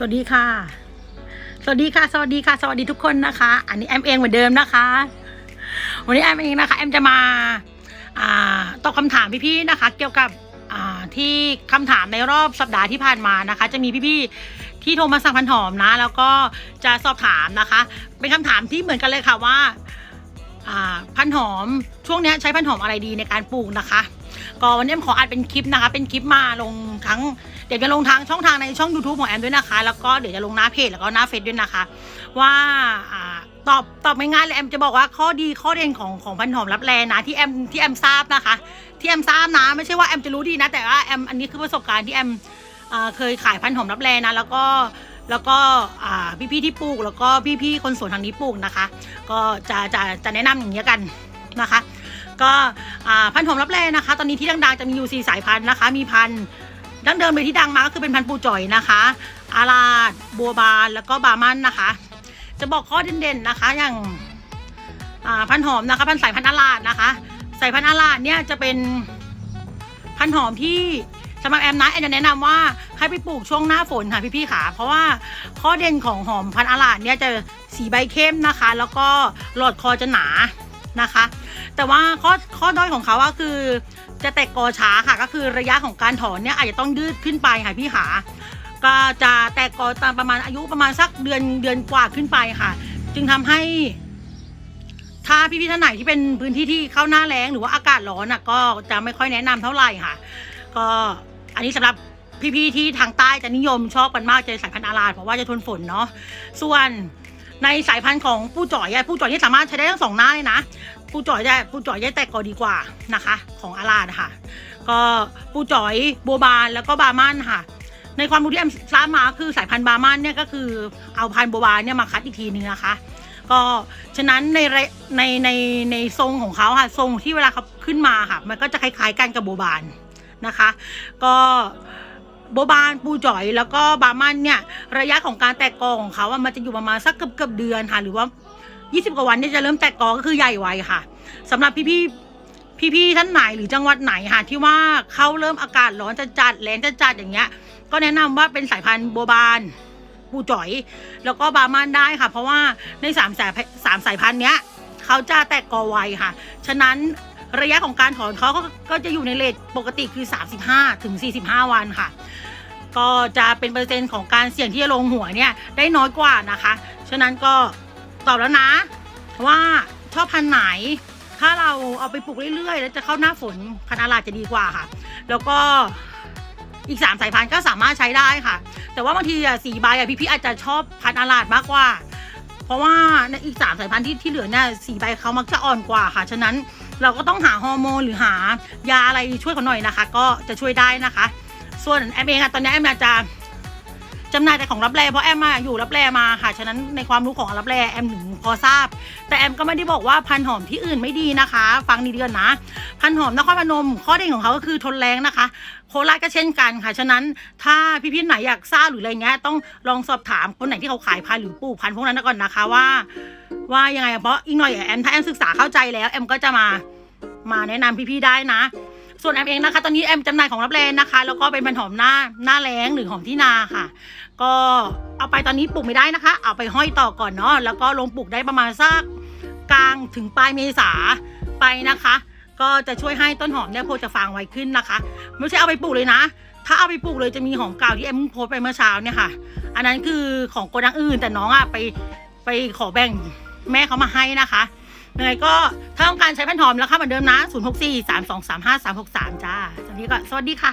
สวัสดีค่ะ สวัสดีค่ะ สวัสดีค่ะ สวัสดีทุกคนนะคะ อันนี้แอมเองเหมือนเดิมนะคะ วันนี้แอมเองนะคะแอมจะมาอ่าตอบคำถามพี่ๆนะคะ เกี่ยวกับอ่าที่คำถามในรอบสัปดาห์ที่ผ่านมานะคะ จะมีพี่ๆที่โทรมาสั่งพันหอมนะ แล้วก็จะสอบถามนะคะ เป็นคำถามที่เหมือนกันเลยค่ะว่าอ่าพันหอมช่วงนี้ใช้พันหอมอะไรดีในการปลูกนะคะ ก็วันนี้ขออัดเป็นคลิปนะคะ เป็นคลิปมาลงทั้งเดี๋ยวจะลงทางช่องทางในช่อง YouTube ของแอมด้วยนะคะ แล้วก็เดี๋ยวจะลงหน้าเพจแล้วก็หน้าเฟซด้วยนะคะ ว่าตอบตอบไม่ง่ายเลยแอมจะบอกว่าข้อดีข้อเด่นของของพันหอมรับแลนะที่แอมที่แอมทราบนะคะ ที่แอมทราบนะไม่ใช่ว่าแอมจะรู้ดีนะ แต่ว่าแอมอันนี้คือประสบการณ์ที่แอมเคยขายพันหอมรับแลนะ แล้วก็แล้วก็พี่ๆที่ปลูก แล้วก็พี่ๆคนสวนทางนี้ปลูกนะคะ ก็จะจะจะแนะนำอย่างนี้กันนะคะ ก็พันธุ์หอมรับแลนะคะ ตอนนี้ที่ดังๆจะมีอยู่สีสายพันธุ์นะคะ มีพันธุ์ดั้งเดิมเลยที่ดังมาก็คือเป็นพันธุ์ปูจ่อยนะคะ อาราดบัวบานแล้วก็บามันนะคะ จะบอกข้อเด่นๆนะคะอย่างพันธุ์หอมนะคะ พันธุ์สายพันธุ์อาราดนะคะ สายพันธุ์อาราดเนี่ยจะเป็นพันธุ์หอมที่สำหรับแอมนะแอมจะแนะนำว่าให้ไปปลูกช่วงหน้าฝนค่ะพี่ๆค่ะ เพราะว่าข้อเด่นของหอมพันธุ์อาราดเนี่ยจะสีใบเข้มนะคะ แล้วก็หลอดคอจะหนา นะคะ แต่ว่าข้อข้อด้อยของเขาก็คือ จะแตกกอช้าค่ะก็คือระยะของการถอนเนี่ยอาจจะต้องยืดขึ้นไปค่ะพี่ขาก็จะแตกกอตามประมาณอายุประมาณสักเดือนเดือนกว่าขึ้นไปค่ะ จึงทำให้ ถ้าพี่ๆท่านไหนที่เป็นพื้นที่ที่เข้าหน้าแล้งหรือว่าอากาศร้อนอะก็จะไม่ค่อยแนะนำเท่าไหร่ค่ะ ก็อันนี้สำหรับพี่ๆที่ทางใต้จะนิยมชอบกันมากจะสายพันธุ์อาราดเพราะว่าจะทนฝนเนาะส่วน ในสายพันธุ์ของปูจ่อยอะปูจ่อยที่สามารถใช้ได้ทั้งสองหน้าเลยนะปูจ่อยได้ปูจ่อยได้แตกกอดีกว่านะคะ ของอาราดค่ะ ก็ปูจ่อยบัวบานแล้วก็บามันค่ะ ในความรู้ที่แอมทราบมาคือสายพันธุ์บามันเนี่ยก็คือเอาพันธุ์บัวบานเนี่ยมาคัดอีกทีนึงนะคะก็ฉะนั้นในในในในทรงของเขาค่ะทรงที่เวลาเขาขึ้นมาค่ะ มันก็จะคล้ายๆกันกับบัวบานนะคะ ก็ โบบานปูจ่อยแล้วก็บามันเนี่ยระยะของการแตกกอของเขาอะมันจะอยู่ประมาณสักเกือบเกือบเดือนค่ะหรือว่า 20 กว่าวันเนี่ยจะเริ่มแตกกอก็คือใหญ่ไวค่ะสำหรับพี่ๆพี่ๆท่านไหนหรือจังหวัดไหนค่ะที่ว่าเขาเริ่มอากาศร้อนจะจัดแรงจะจัดอย่างเงี้ย ก็แนะนำว่าเป็นสายพันธุ์โบบานปูจ่อย แล้วก็บามันได้ค่ะ เพราะว่าในสามสายสามสายพันธุ์เนี้ยเขาจะแตกกอไวค่ะ ฉะนั้น ระยะของการถอนเขาก็ก็จะอยู่ในเลทปกติคือ 35ถึง45 วันค่ะ ก็จะเป็นเปอร์เซ็นต์ของการเสี่ยงที่จะลงหัวเนี่ยได้น้อยกว่านะคะ ฉะนั้นก็ตอบแล้วนะ ว่าชอบพันไหน ถ้าเราเอาไปปลูกเรื่อยๆ แล้วจะเข้าหน้าฝนพันอาราดจะดีกว่าค่ะ แล้วก็อีกสามสายพันธุ์ก็สามารถใช้ได้ค่ะ แต่ว่าบางทีอะสีใบอะพี่ๆอาจจะชอบพันธุ์อาราดมากกว่า เพราะว่าในอีกสามสายพันธุ์ที่ที่เหลือเนี่ยสีใบเขามักจะอ่อนกว่าค่ะ ฉะนั้น เราก็ต้องหาฮอร์โมนหรือหายาอะไรช่วยเขาหน่อยนะคะ ก็จะช่วยได้นะคะ ส่วนแอมเองอะตอนนี้แอมจะ จำหน่ายแต่ของรับแรเพราะแอมมาอยู่รับแรมาค่ะ ฉะนั้นในความรู้ของรับแรแอมถึงพอทราบ แต่แอมก็ไม่ได้บอกว่าพันหอมที่อื่นไม่ดีนะคะ ฟังดีเดือนนะ พันหอมนครพนมข้อเด่นของเขาก็คือทนแรงนะคะ โคราชก็เช่นกันค่ะ ฉะนั้นถ้าพี่ๆไหนอยากทราบหรืออะไรเงี้ยต้องลองสอบถามคนไหนที่เขาขายพันหรือปลูกพันพวกนั้นก่อนนะคะว่า ว่ายังไงเพราะอีกหน่อยแอมถ้าแอมศึกษาเข้าใจแล้วแอมก็จะมามาแนะนำพี่ๆได้นะ ส่วนแอมเองนะคะ ตอนนี้แอมจำหน่ายของรับแรงนะคะ แล้วก็เป็นพันหอมหน้าหน้าแรงหรือหอมที่นาค่ะ ก็เอาไปตอนนี้ปลูกไม่ได้นะคะ เอาไปห้อยต่อก่อนเนาะแล้วก็ลงปลูกได้ประมาณสักกลางถึงปลายเมษาไปนะคะ ก็จะช่วยให้ต้นหอมเนี่ยโพจะฟางไวขึ้นนะคะ ไม่ใช่เอาไปปลูกเลยนะ ถ้าเอาไปปลูกเลยจะมีหอมเก่าที่แอมโพสไปเมื่อเช้าเนี่ยค่ะ อันนั้นคือของโกดังอื่นแต่น้องอะไปไปขอแบ่งแม่เขามาให้นะคะ ยังไงก็ถ้าต้องการใช้แผ่นหอมแล้วค่ะเหมือนเดิมนะ 0 6 4 3 2 3 5 3 6 3 จ้าตอนนี้ก็สวัสดีค่ะ